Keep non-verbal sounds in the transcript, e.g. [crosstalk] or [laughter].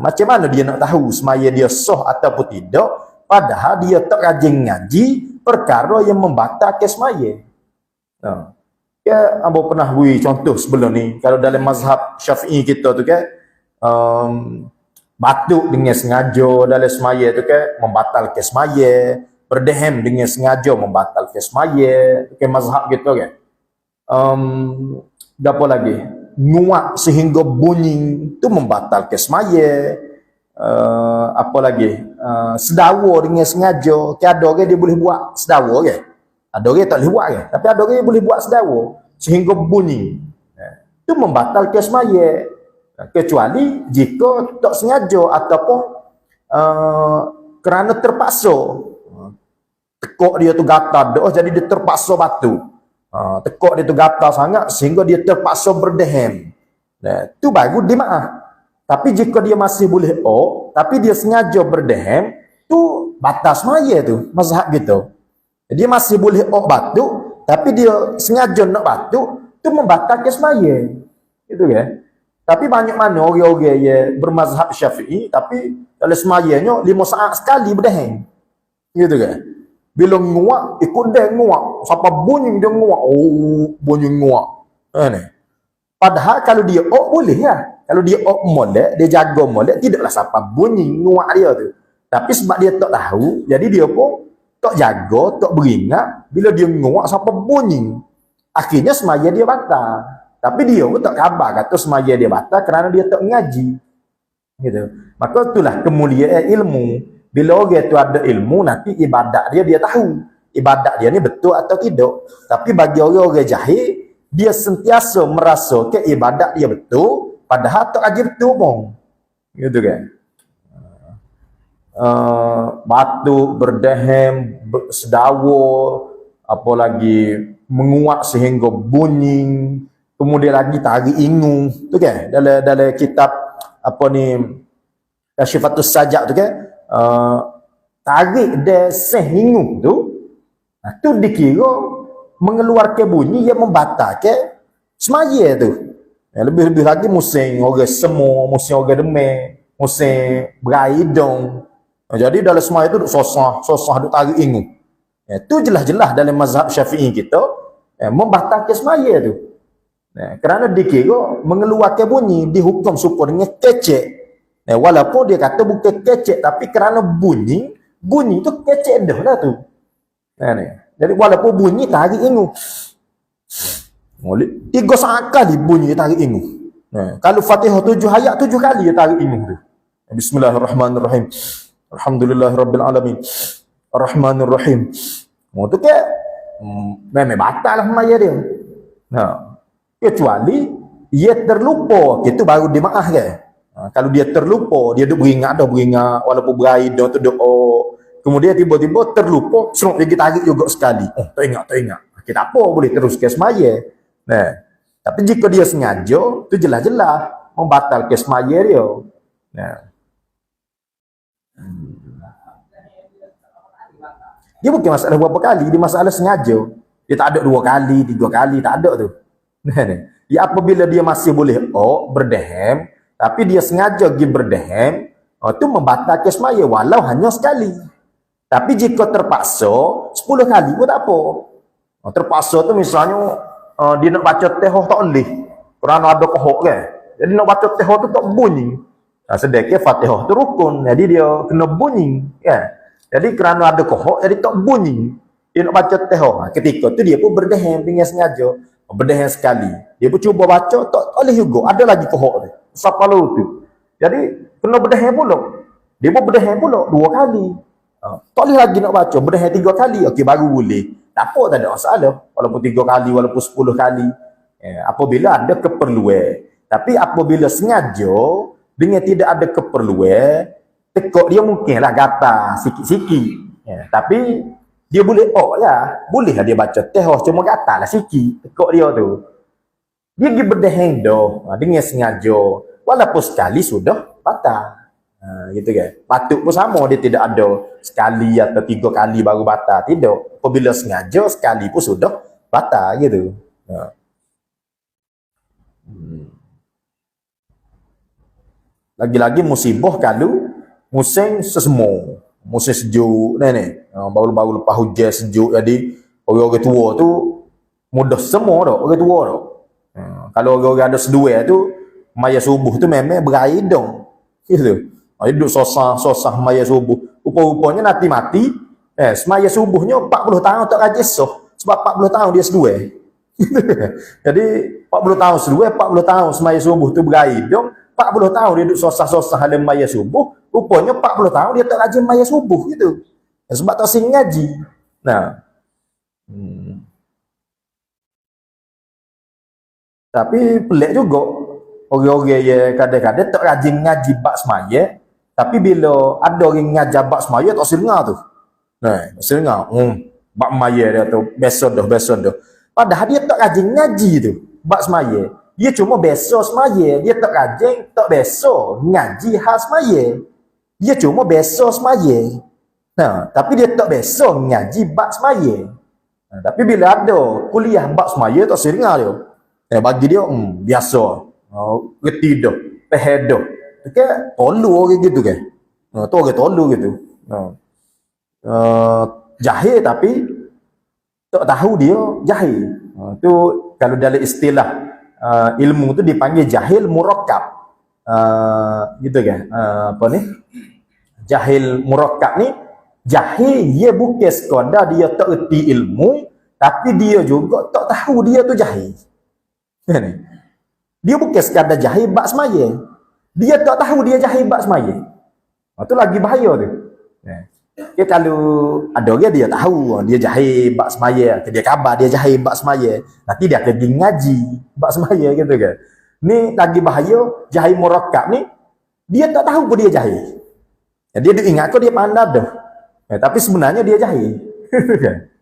Macam mana dia nak tahu semaya dia sah ataupun tidak padahal dia tak rajin ngaji perkara yang membatalkan semaya. Ha. Ya, Ambo pernah beri contoh sebelum ni. Kalau dalam mazhab syafi'i kita tu kan, um, batuk dengan sengaja dalam semaya tu kan, membatalkan semaya. Berdehem dengan sengaja membatalkan semaya. Kan mazhab kita kan. Um, apa lagi? Nguak sehingga bunyi tu membatalkan semaya uh, apa lagi? Uh, sedawa dengan sengaja. Ke ada orang dia boleh buat sedawa ke? Ada orang tak boleh buat ke? Tapi ada orang boleh buat sedawa sehingga bunyi. Itu uh, membatalkan semaya kecuali jika tak sengaja ataupun uh, kerana terpaksa. Tekuk dia tu gatal. Dah jadi dia terpaksa batu Ha, tekuk dia tu gatal sangat sehingga dia terpaksa berdehem. Nah, tu baru dia maaf. Tapi jika dia masih boleh oh, tapi dia sengaja berdehem, tu batas maya tu, mazhab gitu. Dia masih boleh oh batuk, tapi dia sengaja nak batuk, tu membatalkan semaya. Gitu kan? Tapi banyak mana orang-orang yang bermazhab syafi'i, tapi dalam semayanya lima saat sekali berdehem. Gitu kan? Bila nguak, ikut dia nguak. Siapa bunyi dia nguak. Oh, bunyi nguak. Eh, ni. Padahal kalau dia ok boleh ya. Kalau dia ok molek, dia jaga molek, tidaklah siapa bunyi nguak dia tu. Tapi sebab dia tak tahu, jadi dia pun tak jaga, tak beringat. Bila dia nguak, siapa bunyi. Akhirnya semaya dia batal. Tapi dia pun tak khabar kata semaya dia batal kerana dia tak mengaji. Gitu. Maka itulah kemuliaan ilmu. Bila orang tu ada ilmu, nanti ibadat dia, dia tahu. Ibadat dia ni betul atau tidak. Tapi bagi orang-orang jahil, dia sentiasa merasa ke ibadat dia betul, padahal tak aja betul pun. Gitu kan? Uh, batuk, berdehem, sedawa, apa lagi, menguat sehingga bunyi, kemudian lagi tarik ingu, tu kan? Dalam, dalam kitab, apa ni, Syifatus Sajak tu kan? Uh, tarik dia sehingu tu uh, tu dikira mengeluarkan bunyi yang membatalkan semaya tu. Ya, lebih-lebih lagi musim orang semua musim orang demam musim beraidong. Uh, jadi dalam semaya tu sosah sosah duk tarik ingu. Ya, tu jelas-jelas dalam mazhab syafi'i kita ya, membatalkan semaya tu. Ya, kerana dikira mengeluarkan bunyi dihukum supaya dengan kecek Eh, walaupun dia kata bukan kecek tapi kerana bunyi, bunyi tu kecek dah lah tu. Nah, ni. Jadi walaupun bunyi tarik ingu. Molek tiga kali bunyi tarik ingu. Nah, kalau Fatihah tujuh ayat tujuh kali dia tarik ingu tu. Bismillahirrahmanirrahim. Alamin. Arrahmanirrahim. Oh tu ke hmm, memang batal lah maya dia. Nah, kecuali ia terlupa, itu baru dimaaf ke. Ha, kalau dia terlupa, dia duk beringat dah beringat walaupun berair dah tu duk oh. Kemudian tiba-tiba terlupa, seruk dia tarik juga sekali. Oh, tak ingat, tak ingat. Tak apa, boleh terus ke semaya. Nah. Tapi jika dia sengaja, tu jelas-jelas membatal ke semaya dia. Nah. Dia bukan masalah berapa kali, dia masalah sengaja. Dia tak ada dua kali, tiga kali, tak ada tu. Nah, Ya apabila dia masih boleh oh, berdehem, tapi dia sengaja pergi berdehem, oh, itu membatalkan semaya walau hanya sekali. Tapi jika terpaksa, sepuluh kali pun tak apa. Oh, terpaksa tu misalnya, uh, dia nak baca tehoh tak boleh. Kerana ada kohok kan. Jadi nak baca tehoh tu tak bunyi. Nah, sedekah fatihah tu rukun. Jadi dia kena bunyi. Kan? Jadi kerana ada kohok, jadi tak bunyi. Dia nak baca tehoh. Nah, ketika tu dia pun berdehem dengan sengaja. Berdehem sekali. Dia pun cuba baca, tak, tak boleh juga. Ada lagi kohok tu sapalu tu. Jadi kena berdehem pula. Dia pun berdehem pula dua kali. Ha. Tak boleh lagi nak baca. Berdehem tiga kali. Okey baru boleh. Tak apa tak ada masalah. Walaupun tiga kali, walaupun sepuluh kali. Eh, apabila ada keperluan. Tapi apabila sengaja, dengan tidak ada keperluan, tekuk dia mungkinlah gata sikit-sikit. Eh, tapi dia boleh oh lah dia baca teh cuma gata lah sikit tekuk dia tu. Dia pergi berdehem dah ha, dengan sengaja. Walaupun sekali sudah batal. Ha, gitu kan. Patut pun sama dia tidak ada sekali atau tiga kali baru batal. Tidak. Apabila sengaja sekali pun sudah batal gitu. Ha. Hmm. lagi-lagi musibah kalau musim sesemo musim sejuk ni ni Ha, baru-baru lepas hujan sejuk jadi orang-orang tua tu mudah semua dah orang tua dah Ha, kalau orang-orang ada sedua tu maya subuh tu memang berair dong. Gitu dia duduk sosah-sosah maya subuh. Rupa-rupanya nanti mati eh semaya subuhnya 40 tahun tak rajin soh sebab 40 tahun dia sedua [laughs] jadi 40 tahun sedua 40 tahun semaya subuh tu berair dong. 40 tahun dia duduk sosah-sosah dalam maya subuh rupanya 40 tahun dia tak rajin maya subuh gitu. Sebab tak sing ngaji. Nah. Hmm. Tapi pelik juga orang-orang yang kadang-kadang tak rajin ngaji bab semaya, tapi bila ada orang ngajar bab semaya tak silengah tu. Nah, tak. Hmm, bab maya dia tu besok dah, besok dah. Padahal dia tak rajin ngaji tu, bab semaya. Dia cuma besok semaya, dia tak rajin, tak besok ngaji hal semaya. Dia cuma besok semaya. Nah, tapi dia tak besok ngaji bab semaya. Nah, tapi bila ada kuliah bab semaya tak silengah dia. Eh, bagi dia hmm, biasa. Reti dah. Peh dah. Okay, tolu orang gitu kan. Uh, tu orang tolu gitu. Uh, uh, jahil tapi tak tahu dia jahil. Uh, tu kalau dalam istilah uh, ilmu tu dipanggil jahil murakkab. Uh, gitu kan. Uh, apa ni? Jahil murakkab ni jahil dia bukan sekadar dia tak erti ilmu tapi dia juga tak tahu dia tu jahil. Ni. Dia bukan sekadar jahil bak semaya. Dia tak tahu dia jahil bak semaya. Itu lagi bahaya tu. Ya, kalau ada orang dia tahu dia jahil bak semaya, dia khabar dia jahil bak semaya, nanti dia pergi ngaji bak semaya gitu kan. Ni lagi bahaya jahil murakkab ni dia tak tahu pun dia jahil. Ya, dia ingat kau dia pandai dah. Ya, tapi sebenarnya dia jahil. [laughs]